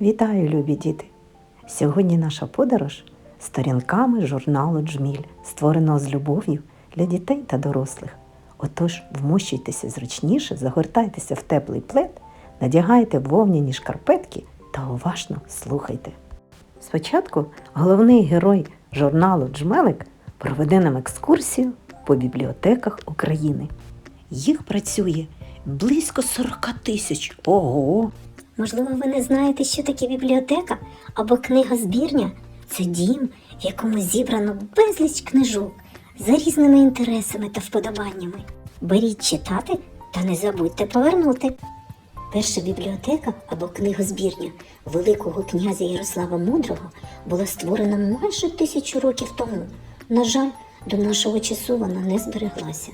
Вітаю, любі діти! Сьогодні наша подорож сторінками журналу Джміль, створеного з любов'ю для дітей та дорослих. Отож, вмощуйтеся зручніше, загортайтеся в теплий плед, надягайте вовняні шкарпетки та уважно слухайте. Спочатку головний герой журналу Джмелик проведе нам екскурсію по бібліотеках України. Їх працює близько 40 тисяч. Ого! Можливо, ви не знаєте, що таке бібліотека або книга збірня. Це дім, в якому зібрано безліч книжок за різними інтересами та вподобаннями. Беріть читати та не забудьте повернути. Перша бібліотека або книгозбірня Великого князя Ярослава Мудрого була створена майже тисячу років тому. На жаль, до нашого часу вона не збереглася.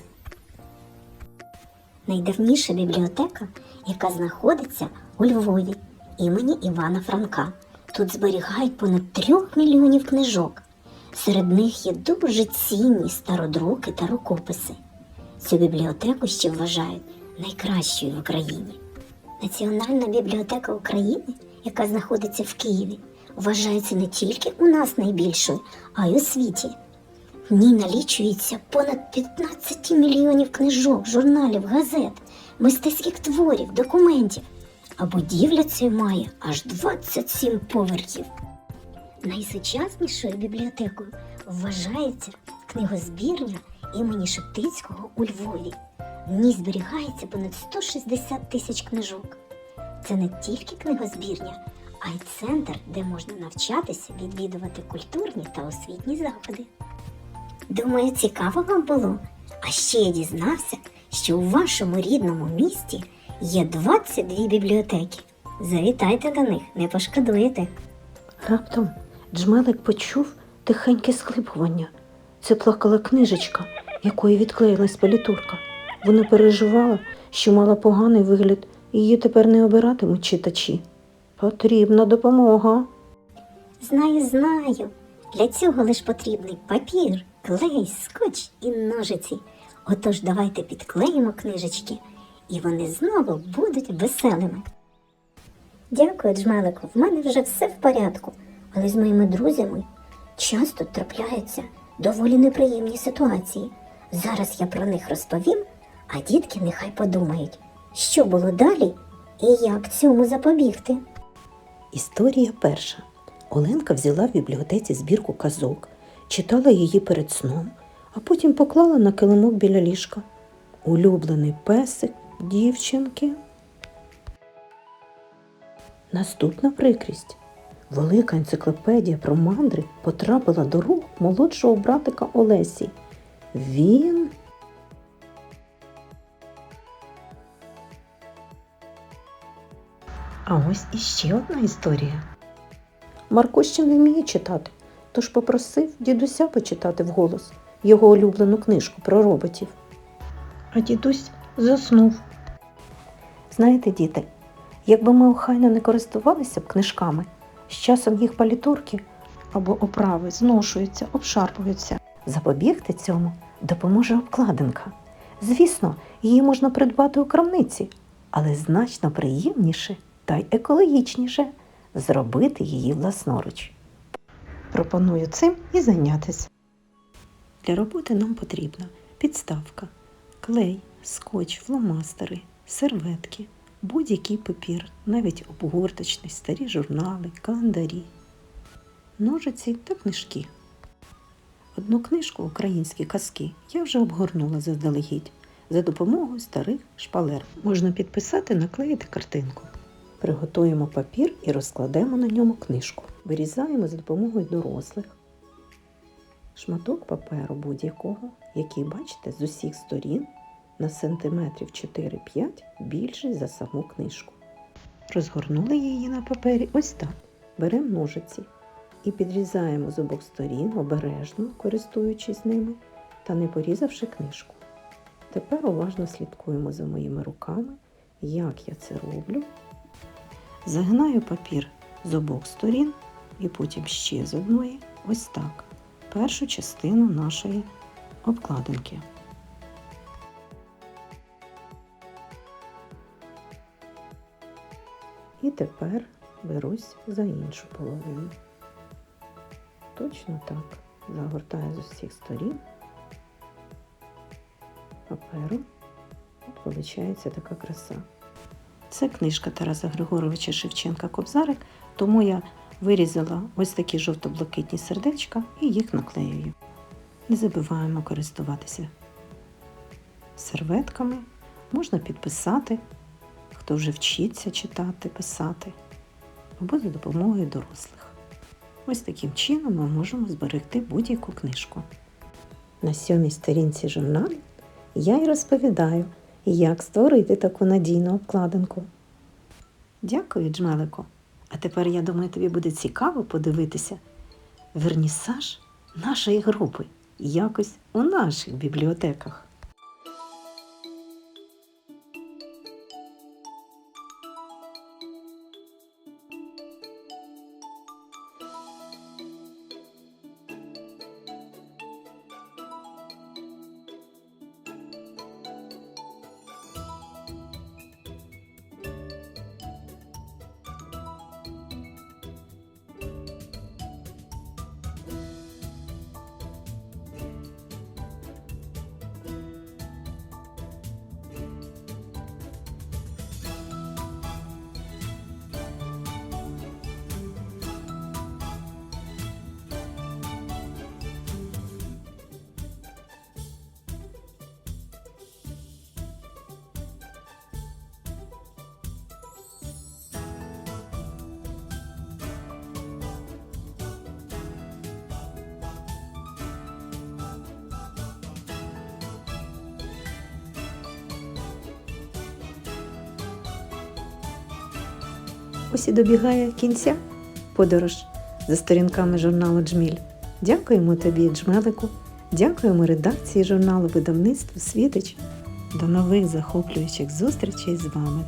Найдавніша бібліотека, яка знаходиться у Львові імені Івана Франка. Тут зберігають понад трьох мільйонів книжок. Серед них є дуже цінні стародруки та рукописи. Цю бібліотеку ще вважають найкращою в Україні. Національна бібліотека України, яка знаходиться в Києві, вважається не тільки у нас найбільшою, а й у світі. В ній налічується понад 15 мільйонів книжок, журналів, газет, мистецьких творів, документів. А будівля цю має аж 27 поверхів. Найсучаснішою бібліотекою вважається книгозбірня імені Шептицького у Львові. В ній зберігається понад 160 тисяч книжок. Це не тільки книгозбірня, а й центр, де можна навчатися, відвідувати культурні та освітні заходи. Думаю, цікаво вам було. А ще я дізнався, що у вашому рідному місті є 22 бібліотеки. Завітайте до них, не пошкодуєте. Раптом Джмелик почув тихеньке схлипування. Це плакала книжечка, якої відклеїлась палітурка. Вона переживала, що мала поганий вигляд, і її тепер не обиратимуть читачі. Потрібна допомога. Знаю, знаю. Для цього лиш потрібний папір, клей, скотч і ножиці. Отож давайте підклеїмо книжечки, і вони знову будуть веселими. Дякую, Джмелику, в мене вже все в порядку, але з моїми друзями часто трапляються доволі неприємні ситуації. Зараз я про них розповім, а дітки нехай подумають, що було далі і як цьому запобігти. Історія перша. Оленка взяла в бібліотеці збірку казок, читала її перед сном, а потім поклала на килимок біля ліжка. Улюблений песик дівчинки. Наступна прикрість. Велика енциклопедія про мандри потрапила до рук молодшого братика Олесі. Він А ось іще одна історія. Марко ще не вміє читати, тож попросив дідуся почитати вголос його улюблену книжку про роботів. А дідусь заснув. Знаєте, діти, якби ми охайно не користувалися б книжками, з часом їх палітурки або оправи зношуються, обшарпуються. Запобігти цьому допоможе обкладинка. Звісно, її можна придбати у крамниці, але значно приємніше та й екологічніше зробити її власноруч. Пропоную цим і зайнятися. Для роботи нам потрібна підставка, клей, скотч, фломастери, серветки, будь-який папір, навіть обгорточний, старі журнали, календарі, ножиці та книжки. Одну книжку Українські казки я вже обгорнула заздалегідь. За допомогою старих шпалер можна підписати, наклеїти картинку. Приготуємо папір і розкладемо на ньому книжку. Вирізаємо за допомогою дорослих шматок паперу будь-якого, який бачите з усіх сторін на сантиметрів 4-5 більший за саму книжку. Розгорнули її на папері ось так. Беремо ножиці і підрізаємо з обох сторін обережно, користуючись ними та не порізавши книжку. Тепер уважно слідкуємо за моїми руками, як я це роблю. Загинаю папір з обох сторін і потім ще з одної, ось так, першу частину нашої обкладинки. І тепер берусь за іншу половину. Точно так. Загортаю з усіх сторін паперу. От виходить така краса. Це книжка Тараса Григоровича Шевченка Кобзарик, тому я вирізала ось такі жовто-блакитні сердечка і їх наклеюю. Не забуваємо користуватися серветками. Можна підписати, хто вже вчиться читати, писати, або за допомогою дорослих. Ось таким чином ми можемо зберегти будь-яку книжку. На сьомій сторінці журналу я й розповідаю, як створити таку надійну обкладинку. Дякую, Джмелико. А тепер, я думаю, тобі буде цікаво подивитися вернісаж нашої групи якось у наших бібліотеках. Ось і добігає кінця подорож за сторінками журналу Джміль. Дякуємо тобі, Джмелику. Дякуємо редакції журналу видавництва Світич. До нових захоплюючих зустрічей з вами.